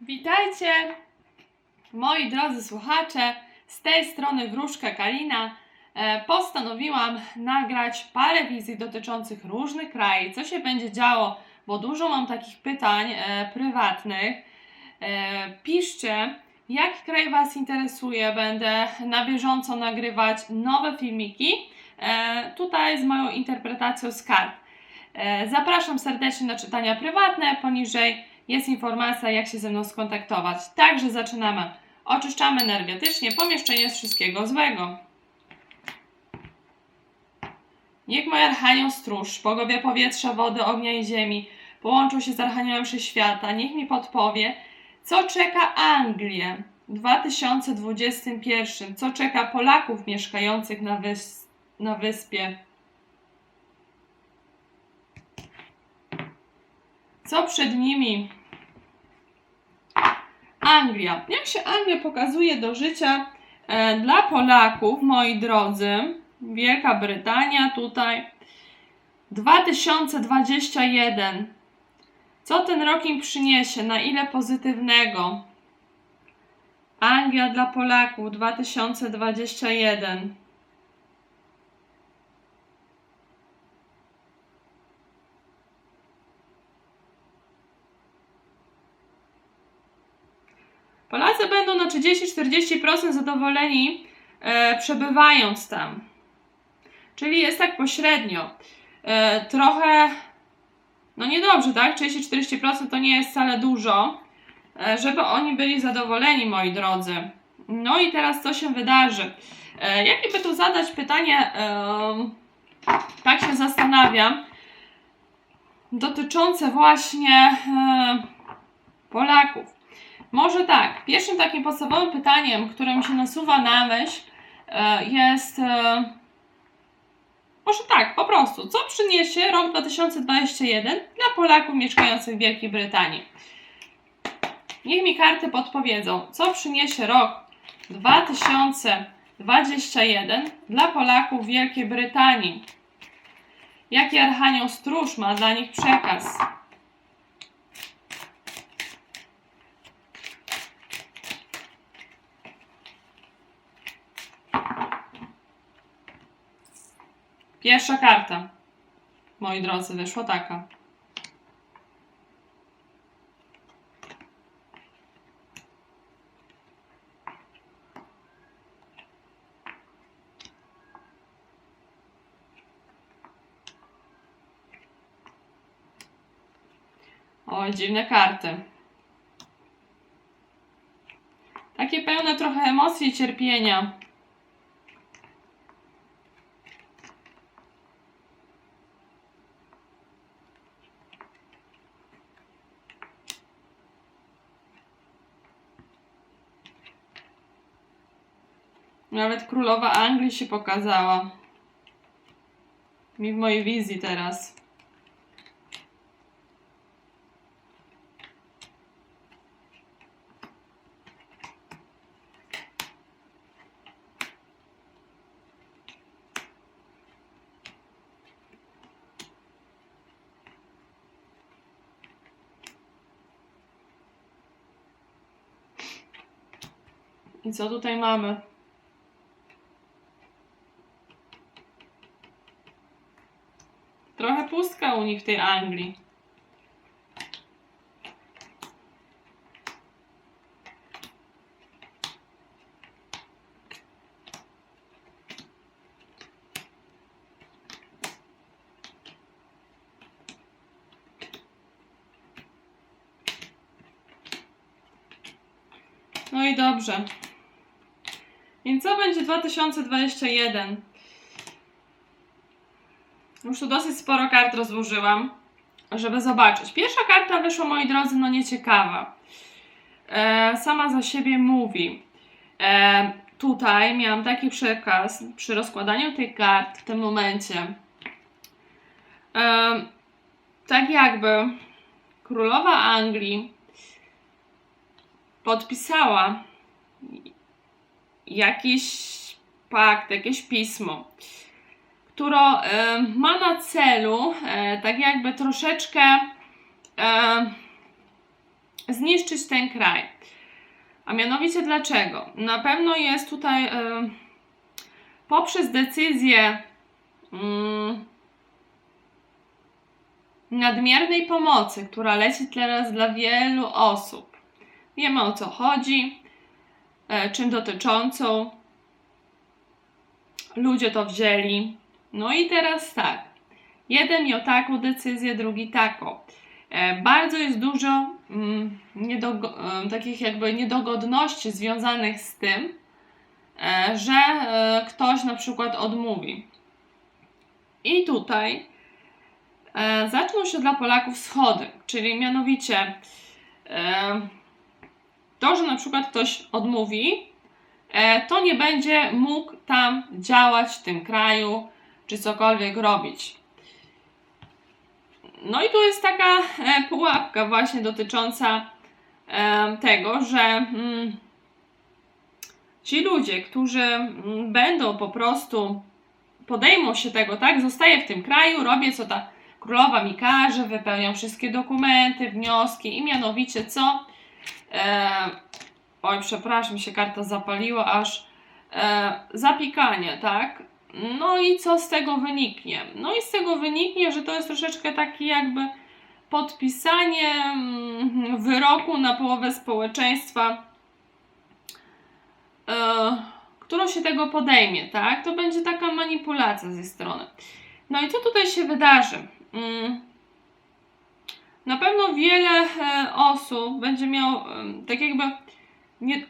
Witajcie, moi drodzy słuchacze. Z tej strony Wróżka Kalina. E, Postanowiłam nagrać parę wizji dotyczących różnych krajów, co się będzie działo, bo dużo mam takich pytań e, prywatnych. E, piszcie, jaki kraj Was interesuje. Będę na bieżąco nagrywać nowe filmiki. Tutaj z moją interpretacją z kart. Zapraszam serdecznie na czytania prywatne. Poniżej jest informacja, jak się ze mną skontaktować. Także zaczynamy. Oczyszczamy energetycznie pomieszczenie z wszystkiego złego. Niech mój Archanioł Stróż, bogowie powietrza, wody, ognia i ziemi, połączą się z Archaniołem Wszechświata. Niech mi podpowie, co czeka Anglię w 2021, co czeka Polaków mieszkających na, wys- na wyspie. Co przed nimi? Anglia. Jak się Anglia pokazuje do życia e, dla Polaków, moi drodzy? Wielka Brytania tutaj. 2021. Co ten rok im przyniesie? Na ile pozytywnego? Anglia dla Polaków 2021. Polacy będą na 30-40% zadowoleni e, przebywając tam. Czyli jest tak pośrednio. E, trochę, no niedobrze, tak? 30-40% to nie jest wcale dużo, e, żeby oni byli zadowoleni, moi drodzy. No i teraz co się wydarzy? E, jakie by tu zadać pytanie? em, tak się zastanawiam. Dotyczące właśnie e, Polaków. Może tak. Pierwszym takim podstawowym pytaniem, które mi się nasuwa na myśl, e, jest. e, Może tak, po prostu. Co przyniesie rok 2021 dla Polaków mieszkających w Wielkiej Brytanii? Niech mi karty podpowiedzą, co przyniesie rok 2021 dla Polaków w Wielkiej Brytanii. Jaki Archanioł Stróż ma dla nich przekaz? Pierwsza karta. Moi drodzy, wyszła taka. Oj, dziwne karty. Takie pełne trochę emocji i cierpienia. Nawet królowa Anglii się pokazała. Mi w mojej wizji teraz. I co tutaj mamy? Nich w tej Anglii. No i dobrze. Więc co będzie 2021? Już tu dosyć sporo kart rozłożyłam, żeby zobaczyć. Pierwsza karta wyszła, moi drodzy, no nieciekawa. E, sama za siebie mówi. E, tutaj miałam taki przekaz przy rozkładaniu tych kart w tym momencie. E, tak jakby królowa Anglii podpisała jakiś pakt, jakieś pismo która e, ma na celu e, tak jakby troszeczkę e, zniszczyć ten kraj. A mianowicie dlaczego? Na pewno jest tutaj poprzez decyzję mm, nadmiernej pomocy, która leci teraz dla wielu osób. Wiemy o co chodzi, czym dotyczącą. Ludzie to wzięli. No i teraz tak. Jeden miał taką decyzję, drugi taką. E, Bardzo jest dużo mm, e, takich jakby niedogodności związanych z tym, e, że ktoś na przykład odmówi. I tutaj zaczną się dla Polaków schody, czyli mianowicie to, że na przykład ktoś odmówi, to nie będzie mógł tam działać w tym kraju, czy cokolwiek robić. No i tu jest taka e, pułapka właśnie dotycząca e, tego, że mm, ci ludzie, którzy mm, będą po prostu podejmą się tego, tak? Zostaję w tym kraju, robię co ta królowa mi każe, wypełniam wszystkie dokumenty, wnioski i mianowicie co? E, oj, przepraszam, się karta zapaliła aż. E, zapikanie, tak? No i co z tego wyniknie? No i z tego wyniknie, że to jest troszeczkę taki jakby podpisanie mm, wyroku na połowę społeczeństwa, e, którą się tego podejmie, tak? To będzie taka manipulacja z jej strony. No i co tutaj się wydarzy? Mm, Na pewno wiele e, osób będzie miało em, tak jakby nie,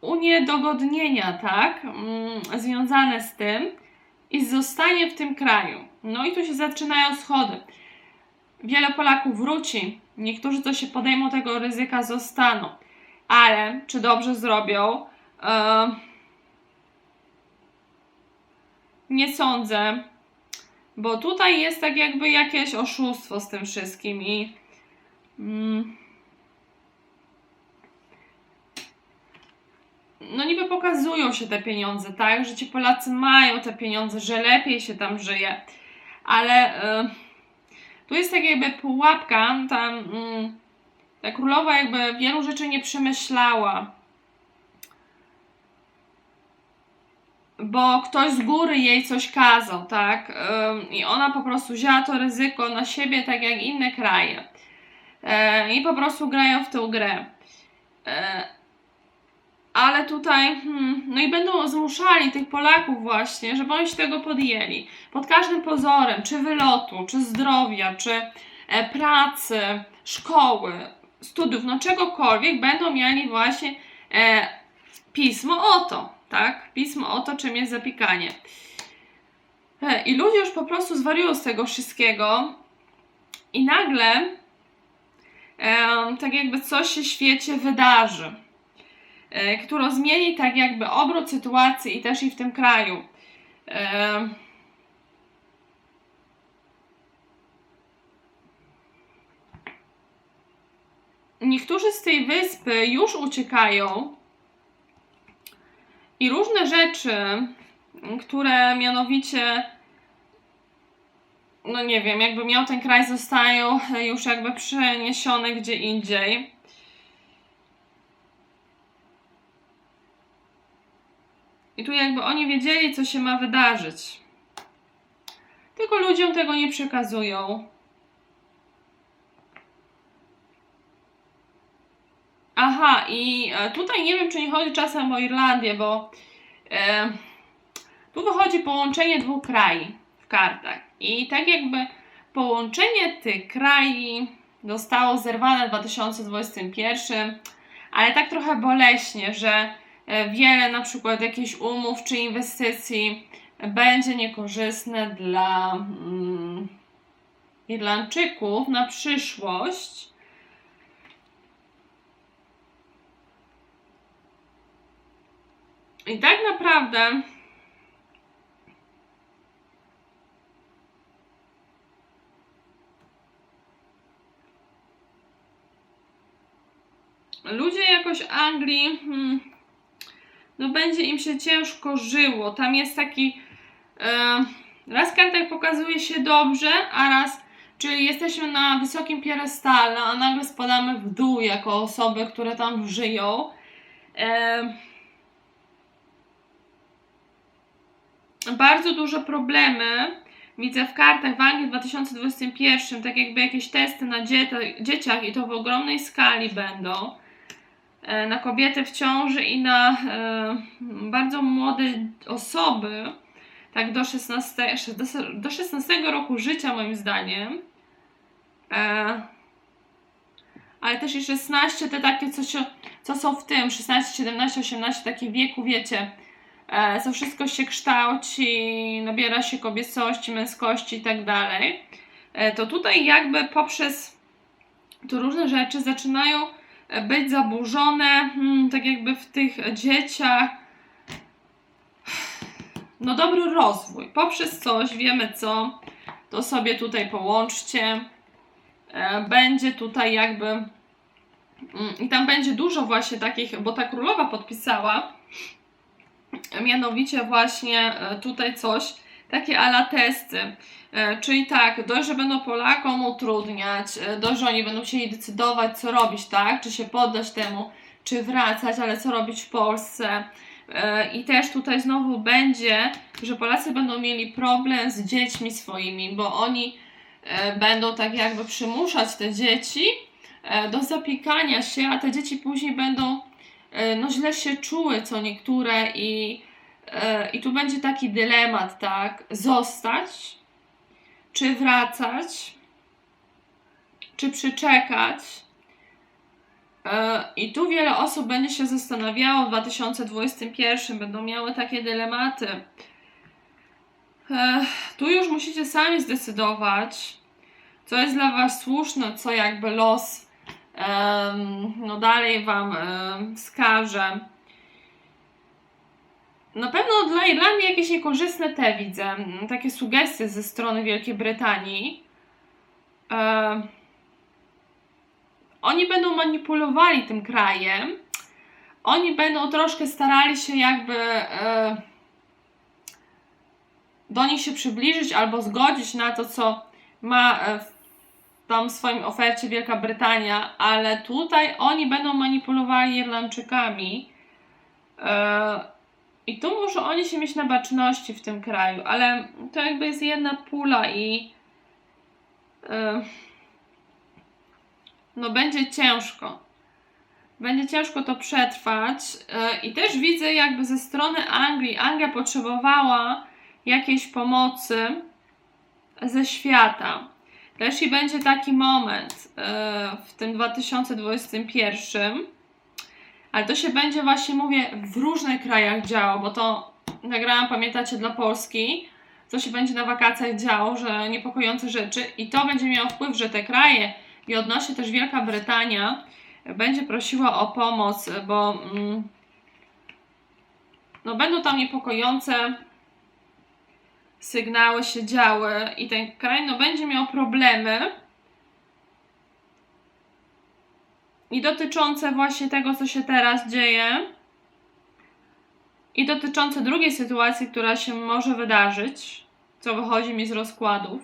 uniedogodnienia, tak, mm, związane z tym i zostanie w tym kraju. No i tu się zaczynają schody. Wiele Polaków wróci, niektórzy, co się podejmą tego ryzyka, zostaną. Ale czy dobrze zrobią? E, nie sądzę, bo tutaj jest tak jakby jakieś oszustwo z tym wszystkim i mm, no niby pokazują się te pieniądze, tak, że ci Polacy mają te pieniądze, że lepiej się tam żyje, ale y, tu jest tak jakby pułapka, tam mm, ta królowa jakby wielu rzeczy nie przemyślała. Bo ktoś z góry jej coś kazał, tak? Ym, I ona po prostu wzięła to ryzyko na siebie, tak jak inne kraje. E, I po prostu grają w tę grę. E, ale tutaj, hmm, no i będą zmuszali tych Polaków właśnie, żeby oni się tego podjęli. Pod każdym pozorem, czy wylotu, czy zdrowia, czy e, pracy, szkoły, studiów, no czegokolwiek, będą mieli właśnie e, pismo o to, tak? Pismo o to, czym jest zapikanie. E, I ludzie już po prostu zwariują z tego wszystkiego i nagle e, tak jakby coś się w świecie wydarzy e, która zmieni tak jakby obrót sytuacji i też i w tym kraju. E, Niektórzy z tej wyspy już uciekają i różne rzeczy, które mianowicie, no nie wiem, jakby miał ten kraj, zostają już jakby przeniesione gdzie indziej. I tu jakby oni wiedzieli, co się ma wydarzyć. Tylko ludziom tego nie przekazują. Aha, i e, tutaj nie wiem, czy nie chodzi czasem o Irlandię, bo e, tu wychodzi połączenie dwóch krajów w kartach. I tak jakby połączenie tych krajów zostało zerwane w 2021, ale tak trochę boleśnie, że wiele na przykład jakichś umów czy inwestycji będzie niekorzystne dla mm, Irlandczyków na przyszłość. I tak naprawdę ludzie jakoś Anglii, hmm, no będzie im się ciężko żyło. Tam jest taki, e, raz kartek pokazuje się dobrze, a raz Czyli jesteśmy na wysokim piedestale, a nagle spadamy w dół jako osoby, które tam żyją. Em, bardzo duże problemy widzę w kartach w Anglii w 2021, tak jakby jakieś testy na dzieciach i to w ogromnej skali będą. E, Na kobiety w ciąży i na e, bardzo młode osoby, tak do 16, do 16 roku życia moim zdaniem. E, ale też i 16 te takie, co, się, co są w tym, 16, 17, 18, takie wieku, wiecie, co wszystko się kształci, nabiera się kobiecości, męskości i tak dalej, to tutaj jakby poprzez to różne rzeczy zaczynają być zaburzone, hmm, tak jakby w tych dzieciach, no dobry rozwój, poprzez coś, wiemy co, to sobie tutaj połączcie, e, będzie tutaj jakby, mm, i tam będzie dużo właśnie takich, bo ta królowa podpisała, mianowicie właśnie e, tutaj coś, takie ala testy. E, Czyli tak, dość, że będą Polakom utrudniać, e, dość, że oni będą chcieli decydować, co robić, tak? Czy się poddać temu, czy wracać, ale co robić w Polsce. E, I też tutaj znowu będzie, że Polacy będą mieli problem z dziećmi swoimi, bo oni będą tak jakby przymuszać te dzieci do zapiekania się, a te dzieci później będą no źle się czuły co niektóre i, i tu będzie taki dylemat, tak? Zostać, czy wracać, czy przyczekać. E, I tu wiele osób będzie się zastanawiało w 2021, będą miały takie dylematy. E, Tu już musicie sami zdecydować, co jest dla Was słuszne, co jakby los no dalej Wam wskaże. Na pewno dla Irlandii jakieś niekorzystne te widzę, m, takie sugestie ze strony Wielkiej Brytanii. E, oni będą manipulowali tym krajem. Oni będą troszkę starali się jakby e, do nich się przybliżyć albo zgodzić na to, co ma e, w tam swoim ofercie Wielka Brytania, ale tutaj oni będą manipulowali Irlandczykami. E, I tu muszą oni się mieć na baczności w tym kraju, ale to jakby jest jedna pula i e, no będzie ciężko. Będzie ciężko to przetrwać. E, I też widzę jakby ze strony Anglii, Anglia potrzebowała jakiejś pomocy ze świata. Też i będzie taki moment e, w tym 2021, ale to się będzie właśnie, mówię, w różnych krajach działo, bo to nagrałam, pamiętacie, dla Polski, co się będzie na wakacjach działo, że niepokojące rzeczy. I to będzie miało wpływ, że te kraje i odnośnie też Wielka Brytania będzie prosiła o pomoc, bo mm, no będą tam niepokojące sygnały się działy i ten kraj no, będzie miał problemy i dotyczące właśnie tego, co się teraz dzieje i dotyczące drugiej sytuacji, która się może wydarzyć, co wychodzi mi z rozkładów.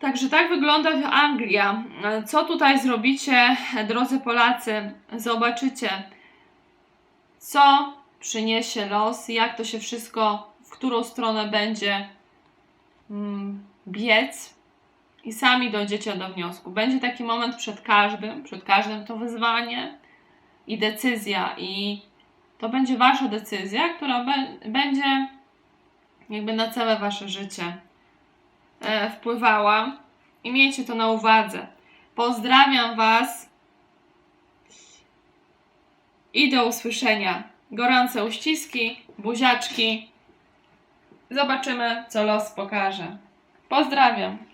Także tak wygląda Anglia. Co tutaj zrobicie, drodzy Polacy? Zobaczycie, co przyniesie los, jak to się wszystko w którą stronę będzie mm, biec i sami dojdziecie do wniosku. Będzie taki moment przed każdym, przed każdym to wyzwanie i decyzja i to będzie wasza decyzja, która będzie jakby na całe wasze życie e, wpływała i miejcie to na uwadze. Pozdrawiam was i do usłyszenia. Gorące uściski, buziaczki. Zobaczymy, co los pokaże. Pozdrawiam.